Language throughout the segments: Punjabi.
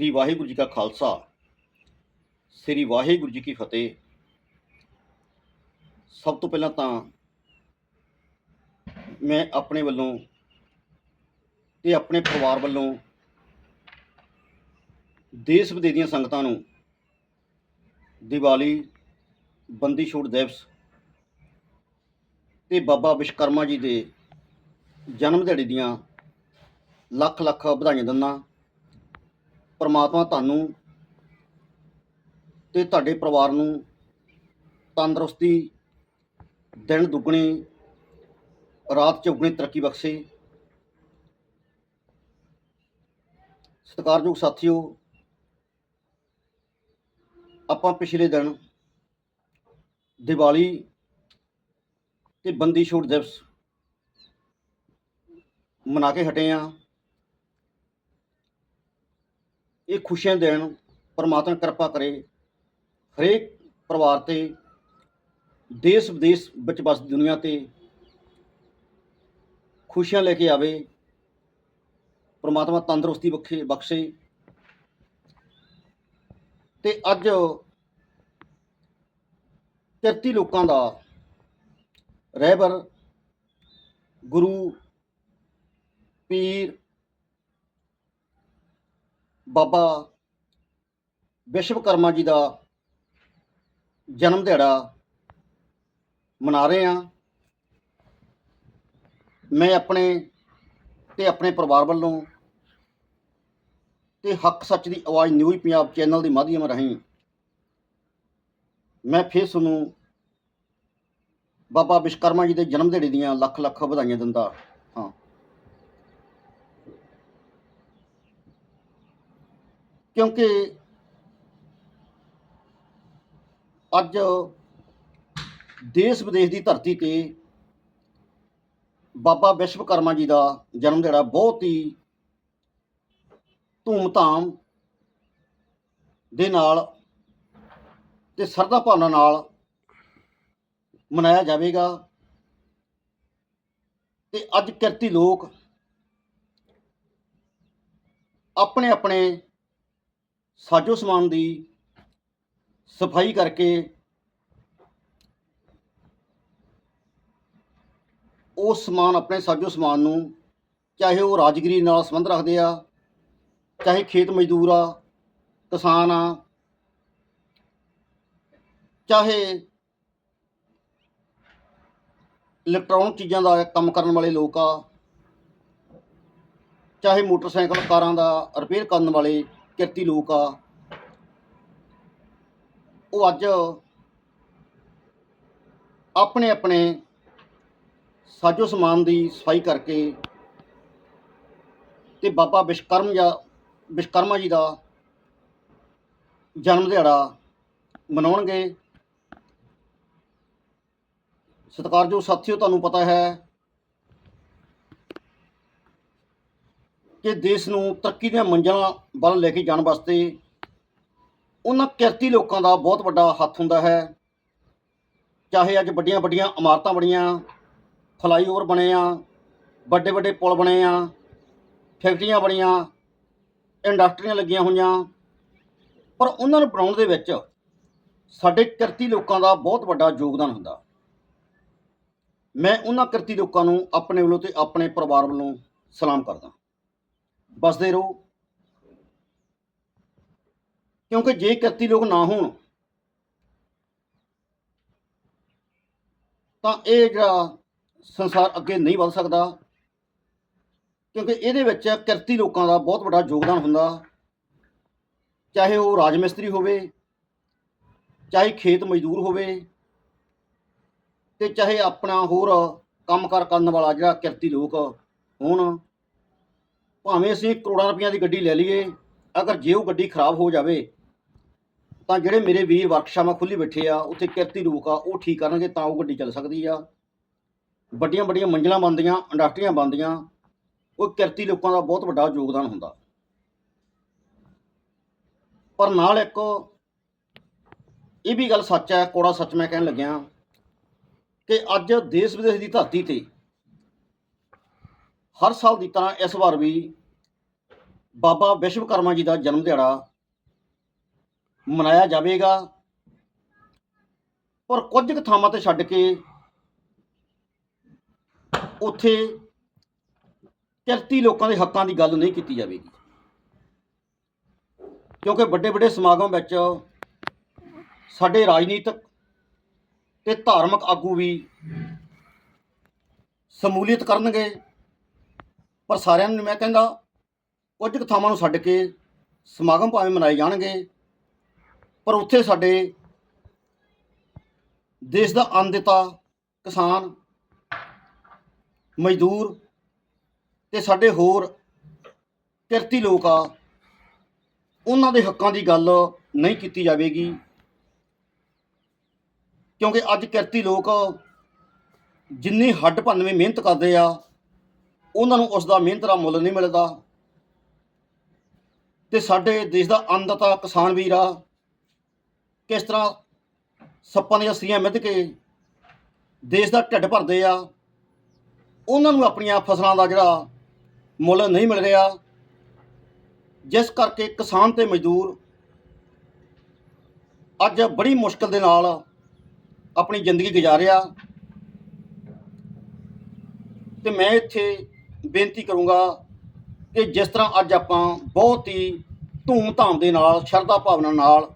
ਸ੍ਰੀ ਵਾਹਿਗੁਰੂ ਜੀ ਕਾ ਖਾਲਸਾ, ਸ੍ਰੀ ਵਾਹਿਗੁਰੂ ਜੀ ਕੀ ਫਤਿਹ। ਸਭ ਤੋਂ ਪਹਿਲਾਂ ਤਾਂ ਮੈਂ ਆਪਣੇ ਵੱਲੋਂ ਤੇ ਆਪਣੇ ਪਰਿਵਾਰ ਵੱਲੋਂ ਦੇਸ਼ ਵਿਦੇਸ਼ ਦੀਆਂ ਸੰਗਤਾਂ ਨੂੰ ਦੀਵਾਲੀ, ਬੰਦੀ ਛੋੜ ਦਿਵਸ ਤੇ ਬਾਬਾ ਵਿਸ਼ਕਰਮਾ ਜੀ ਦੇ ਜਨਮ ਦਿਹਾੜੇ ਦੀਆਂ ਲੱਖ ਲੱਖ ਵਧਾਈਆਂ ਦਿੰਦਾ। ਪਰਮਾਤਮਾ ਤੁਹਾਨੂੰ ਤੇ ਤੁਹਾਡੇ ਪਰਿਵਾਰ ਨੂੰ ਤੰਦਰੁਸਤੀ ਦਿਨ ਦੁੱਗਣੀ, ਰਾਤ ਚੌਗਣੀ ਤਰੱਕੀ ਬਖਸ਼ੇ। ਸਤਿਕਾਰਯੋਗ ਸਾਥੀਓ, ਆਪਾਂ ਪਿਛਲੇ ਦਿਨ ਦੀਵਾਲੀ ਤੇ ਬੰਦੀ ਛੋੜ ਦਿਵਸ ਮਨਾ ਕੇ ਹਟੇ ਆ ਇਹ ਖੁਸ਼ੀਆਂ ਦੇਣ ਪਰਮਾਤਮਾ ਕਿਰਪਾ ਕਰੇ, ਹਰੇਕ ਪਰਿਵਾਰ ਤੇ, ਦੇਸ਼ ਵਿਦੇਸ਼ ਵਿੱਚ ਵਸਦੀ ਦੁਨੀਆ ਤੇ ਖੁਸ਼ੀਆਂ ਲੈ ਕੇ ਆਵੇ, ਪਰਮਾਤਮਾ ਤੰਦਰੁਸਤੀ ਬਖਸ਼ੇ ਬਖਸ਼ੇ। ਤੇ ਅੱਜ ਕਿਰਤੀ ਲੋਕਾਂ ਦਾ ਰਹਿਬਰ ਗੁਰੂ, ਪੀਰ ਬਾਬਾ ਵਿਸ਼ਵਕਰਮਾ ਜੀ ਦਾ ਜਨਮ ਦਿਹਾੜਾ ਮਨਾ ਰਹੇ ਹਾਂ। ਮੈਂ ਆਪਣੇ ਤੇ ਆਪਣੇ ਪਰਿਵਾਰ ਵੱਲੋਂ ਤੇ ਹੱਕ ਸੱਚ ਦੀ ਆਵਾਜ਼ ਨਿਊਜ਼ ਪੰਜਾਬ ਚੈਨਲ ਦੇ ਮਾਧਿਅਮ ਰਾਹੀਂ ਮੈਂ ਫਿਰ ਤੁਹਾਨੂੰ ਬਾਬਾ ਵਿਸ਼ਵਕਰਮਾ ਜੀ ਦੇ ਜਨਮ ਦਿਹਾੜੇ ਦੀਆਂ ਲੱਖ ਲੱਖ ਵਧਾਈਆਂ ਦਿੰਦਾ ਹਾਂ ਕਿਉਂਕਿ ਅੱਜ ਦੇਸ਼ ਵਿਦੇਸ਼ ਦੀ ਧਰਤੀ ਤੇ ਬਾਬਾ ਵਿਸ਼ਵਕਰਮਾ ਜੀ ਦਾ ਜਨਮ ਦਿਹਾੜਾ ਬਹੁਤ ਹੀ ਧੂਮਧਾਮ ਦੇ ਨਾਲ ਤੇ ਸਰਦਾ ਭਾਵਨਾ ਨਾਲ ਮਨਾਇਆ ਜਾਵੇਗਾ। ਤੇ ਅੱਜ ਕਿਰਤੀ ਲੋਕ ਆਪਣੇ ਆਪਣੇ ਸਾਜੋ ਸਮਾਨ ਦੀ ਸਫ਼ਾਈ ਕਰਕੇ ਉਹ ਸਮਾਨ, ਆਪਣੇ ਸਾਜੋ ਸਮਾਨ ਨੂੰ ਚਾਹੇ ਉਹ ਰਾਜਗੀਰੀ ਨਾਲ ਸੰਬੰਧ ਰੱਖਦੇ ਆ, ਚਾਹੇ ਖੇਤ ਮਜ਼ਦੂਰ ਆ, ਕਿਸਾਨ ਆ, ਚਾਹੇ ਇਲੈਕਟ੍ਰੋਨਿਕ ਚੀਜ਼ਾਂ ਦਾ ਕੰਮ ਕਰਨ ਵਾਲੇ ਲੋਕ ਆ, ਚਾਹੇ ਮੋਟਰਸਾਈਕਲ ਕਾਰਾਂ ਦਾ ਰਿਪੇਅਰ ਕਰਨ ਵਾਲੇ ਕਿਰਤੀ ਲੋਕ ਆ। ਉਹ ਅੱਜ ਆਪਣੇ ਆਪਣੇ ਸਾਜੋ ਸਮਾਨ ਦੀ ਸਫ਼ਾਈ ਕਰਕੇ ਤੇ ਬਾਬਾ ਵਿਸ਼ਕਰਮ ਜਾਂ ਵਿਸ਼ਕਰਮਾ ਜੀ ਦਾ ਜਨਮ ਦਿਹਾੜਾ ਮਨਾਉਣਗੇ। ਸਤਿਕਾਰਯੋਗ ਸਾਥੀਓ, ਤੁਹਾਨੂੰ ਪਤਾ ਹੈ ਕਿ ਦੇਸ਼ ਨੂੰ ਤਰੱਕੀ ਦੀਆਂ ਮੰਜ਼ਲਾਂ ਵੱਲ ਲੈ ਕੇ ਜਾਣ ਵਾਸਤੇ ਉਹਨਾਂ ਕਿਰਤੀ ਲੋਕਾਂ ਦਾ ਬਹੁਤ ਵੱਡਾ ਹੱਥ ਹੁੰਦਾ ਹੈ। ਚਾਹੇ ਅੱਜ ਵੱਡੀਆਂ ਵੱਡੀਆਂ ਇਮਾਰਤਾਂ ਬਣੀਆਂ, ਫਲਾਈਓਵਰ ਬਣੇ ਆ ਵੱਡੇ ਵੱਡੇ ਪੁਲ ਬਣੇ ਆ, ਫੈਕਟਰੀਆਂ ਬਣੀਆਂ, ਇੰਡਸਟਰੀਆਂ ਲੱਗੀਆਂ ਹੋਈਆਂ, ਪਰ ਉਹਨਾਂ ਨੂੰ ਬਣਾਉਣ ਦੇ ਵਿੱਚ ਸਾਡੇ ਕਿਰਤੀ ਲੋਕਾਂ ਦਾ ਬਹੁਤ ਵੱਡਾ ਯੋਗਦਾਨ ਹੁੰਦਾ। ਮੈਂ ਉਹਨਾਂ ਕਿਰਤੀ ਲੋਕਾਂ ਨੂੰ ਆਪਣੇ ਵੱਲੋਂ ਤੇ ਆਪਣੇ ਪਰਿਵਾਰ ਵੱਲੋਂ ਸਲਾਮ ਕਰਦਾ ਬਸਦੇ ਰਹੋ। ਕਿਉਂਕਿ ਜੇ ਕਿਰਤੀ ਲੋਕ ਨਾ ਹੋਣ, ਤਾਂ ਇਹ ਜਿਹੜਾ ਸੰਸਾਰ ਅੱਗੇ ਨਹੀਂ ਵੱਧ ਸਕਦਾ। ਕਿਉਂਕਿ ਇਹਦੇ ਵਿੱਚ ਕਿਰਤੀ ਲੋਕਾਂ ਦਾ ਬਹੁਤ ਵੱਡਾ ਯੋਗਦਾਨ ਹੁੰਦਾ। ਚਾਹੇ ਉਹ ਰਾਜ ਮਿਸਤਰੀ ਹੋਵੇ, ਚਾਹੇ ਖੇਤ ਮਜ਼ਦੂਰ ਹੋਵੇ, ਤੇ ਚਾਹੇ ਆਪਣਾ ਹੋਰ ਕੰਮਕਾਰ ਕਰਨ ਵਾਲਾ ਜਿਹੜਾ ਕਿਰਤੀ ਲੋਕ ਹੋਣ ਭਾਵੇਂ ਅਸੀਂ ਕਰੋੜਾਂ ਰੁਪਈਆ ਦੀ ਗੱਡੀ ਲੈ ਲਈਏ, ਅਗਰ ਜੇ ਉਹ ਗੱਡੀ ਖਰਾਬ ਹੋ ਜਾਵੇ, ਤਾਂ ਜਿਹੜੇ ਮੇਰੇ ਵੀਰ ਵਰਕਸ਼ਾਪਾਂ ਖੁੱਲੀ ਬੈਠੇ ਆ, ਉੱਥੇ ਕਿਰਤੀ ਲੋਕ ਆ, ਉਹ ਠੀਕ ਕਰਨਗੇ, ਤਾਂ ਉਹ ਗੱਡੀ ਚੱਲ ਸਕਦੀ ਆ। ਵੱਡੀਆਂ ਵੱਡੀਆਂ ਮੰਜ਼ਲਾਂ ਬਣਦੀਆਂ, ਇੰਡਸਟਰੀਆਂ ਬਣਦੀਆਂ, ਉਹ ਕਿਰਤੀ ਲੋਕਾਂ ਦਾ ਬਹੁਤ ਵੱਡਾ ਯੋਗਦਾਨ ਹੁੰਦਾ। ਪਰ ਨਾਲ ਇੱਕ ਇਹ ਵੀ ਗੱਲ ਸੱਚ ਹੈ, ਕੋੜਾ ਸੱਚ ਮੈਂ ਕਹਿਣ ਲੱਗਿਆ, ਕਿ ਅੱਜ ਦੇਸ਼ ਵਿਦੇਸ਼ ਦੀ ਧਰਤੀ ਤੇ ਹਰ ਸਾਲ ਦੀ ਤਰ੍ਹਾਂ ਇਸ ਵਾਰ ਵੀ ਬਾਬਾ ਵਿਸ਼ਵਕਰਮਾ ਜੀ ਦਾ ਜਨਮ ਦਿਹਾੜਾ ਮਨਾਇਆ ਜਾਵੇਗਾ। ਪਰ ਕੁਝ ਕੁ ਥਾਵਾਂ ਤੇ ਛੱਡ ਕੇ ਉੱਥੇ ਕਿਰਤੀ ਲੋਕਾਂ ਦੇ ਹੱਕਾਂ ਦੀ ਗੱਲ ਨਹੀਂ ਕੀਤੀ ਜਾਵੇਗੀ। ਕਿਉਂਕਿ ਵੱਡੇ ਵੱਡੇ ਸਮਾਗਮ ਵਿੱਚ ਸਾਡੇ ਰਾਜਨੀਤਿਕ ਤੇ ਧਾਰਮਿਕ ਆਗੂ ਵੀ ਸਮੂਲੀਅਤ ਕਰਨਗੇ। ਪਰ ਸਾਰਿਆਂ ਨੂੰ ਮੈਂ ਕਹਿੰਦਾ ਕੁਝ ਕੁ ਥਾਵਾਂ ਨੂੰ ਛੱਡ ਕੇ ਸਮਾਗਮ ਭਾਵੇਂ ਮਨਾਏ ਜਾਣਗੇ, ਪਰ ਉੱਥੇ ਸਾਡੇ ਦੇਸ਼ ਦਾ ਅੰਨਦਾਤਾ ਕਿਸਾਨ, ਮਜ਼ਦੂਰ ਤੇ ਸਾਡੇ ਹੋਰ ਕਿਰਤੀ ਲੋਕ ਆ, ਉਹਨਾਂ ਦੇ ਹੱਕਾਂ ਦੀ ਗੱਲ ਨਹੀਂ ਕੀਤੀ ਜਾਵੇਗੀ। ਕਿਉਂਕਿ ਅੱਜ ਕਿਰਤੀ ਲੋਕ ਜਿੰਨੀ ਹੱਡ ਭੰਨਵੇਂ ਮਿਹਨਤ ਕਰਦੇ ਆ, ਉਹਨਾਂ ਨੂੰ ਉਸ ਦਾ ਮਿਹਨਤ ਦਾ ਮੁੱਲ ਨਹੀਂ ਮਿਲਦਾ। ਤੇ ਸਾਡੇ ਦੇਸ਼ ਦਾ ਅੰਨਦਾਤਾ ਕਿਸਾਨ ਵੀਰ ਆ। ਕਿਸ ਤਰ੍ਹਾਂ ਸੱਪਾਂ ਦੀਆਂ ਸੀਆਂ ਮਿੱਧ ਕੇ ਦੇਸ਼ ਦਾ ਢਿੱਡ ਭਰਦੇ ਆ। ਉਹਨਾਂ ਨੂੰ ਆਪਣੀਆਂ ਫਸਲਾਂ ਦਾ ਜਿਹੜਾ ਮੁੱਲ ਨਹੀਂ ਮਿਲ ਰਿਹਾ। ਜਿਸ ਕਰਕੇ ਕਿਸਾਨ ਤੇ ਮਜ਼ਦੂਰ ਅੱਜ ਬੜੀ ਮੁਸ਼ਕਲ ਦੇ ਨਾਲ ਆਪਣੀ ਜ਼ਿੰਦਗੀ ਗੁਜ਼ਾਰਿਆ ਤੇ ਮੈਂ ਇੱਥੇ ਬੇਨਤੀ ਕਰੂੰਗਾ ਕਿ ਜਿਸ ਤਰ੍ਹਾਂ ਅੱਜ ਆਪਾਂ ਬਹੁਤ ਹੀ ਧੂਮ-ਧਾਮ ਦੇ ਨਾਲ, ਸ਼ਰਧਾ ਭਾਵਨਾ ਨਾਲ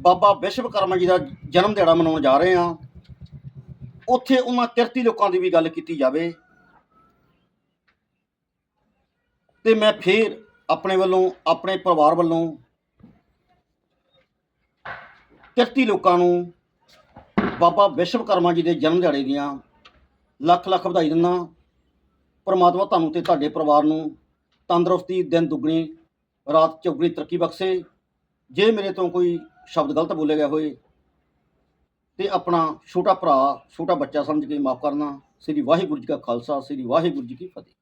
ਬਾਬਾ ਵਿਸ਼ਵਕਰਮਾ ਜੀ ਦਾ ਜਨਮ ਦਿਹਾੜਾ ਮਨਾਉਣ ਜਾ ਰਹੇ ਹਾਂ। ਉੱਥੇ ਉਹਨਾਂ ਕਿਰਤੀ ਲੋਕਾਂ ਦੀ ਵੀ ਗੱਲ ਕੀਤੀ ਜਾਵੇ ਤੇ ਮੈਂ ਫੇਰ ਆਪਣੇ ਵੱਲੋਂ, ਆਪਣੇ ਪਰਿਵਾਰ ਵੱਲੋਂ ਕਿਰਤੀ ਲੋਕਾਂ ਨੂੰ ਬਾਬਾ ਵਿਸ਼ਵਕਰਮਾ ਜੀ ਦੇ ਜਨਮ ਦਿਹਾੜੇ ਦੀਆਂ ਲੱਖ ਲੱਖ ਵਧਾਈ ਦਿੰਦਾ ਪਰਮਾਤਮਾ ਤੁਹਾਨੂੰ ਤੇ ਤੁਹਾਡੇ ਪਰਿਵਾਰ ਨੂੰ ਤੰਦਰੁਸਤੀ ਦਿਨ ਦੁੱਗਣੀ, ਰਾਤ ਚੌਗਣੀ ਤਰੱਕੀ ਬਖਸ਼ੇ। ਜੇ ਮੇਰੇ ਤੋਂ ਕੋਈ ਸ਼ਬਦ ਗਲਤ ਬੋਲੇ ਗਿਆ ਹੋਏ, ਤੇ ਆਪਣਾ ਛੋਟਾ ਭਰਾ, ਛੋਟਾ ਬੱਚਾ ਸਮਝ ਕੇ ਮਾਫ ਕਰਨਾ। ਸ੍ਰੀ ਵਾਹਿਗੁਰੂ ਜੀ ਕਾ ਖਾਲਸਾ, ਸ੍ਰੀ ਵਾਹਿਗੁਰੂ ਜੀ ਕੀ ਫਤਿਹ।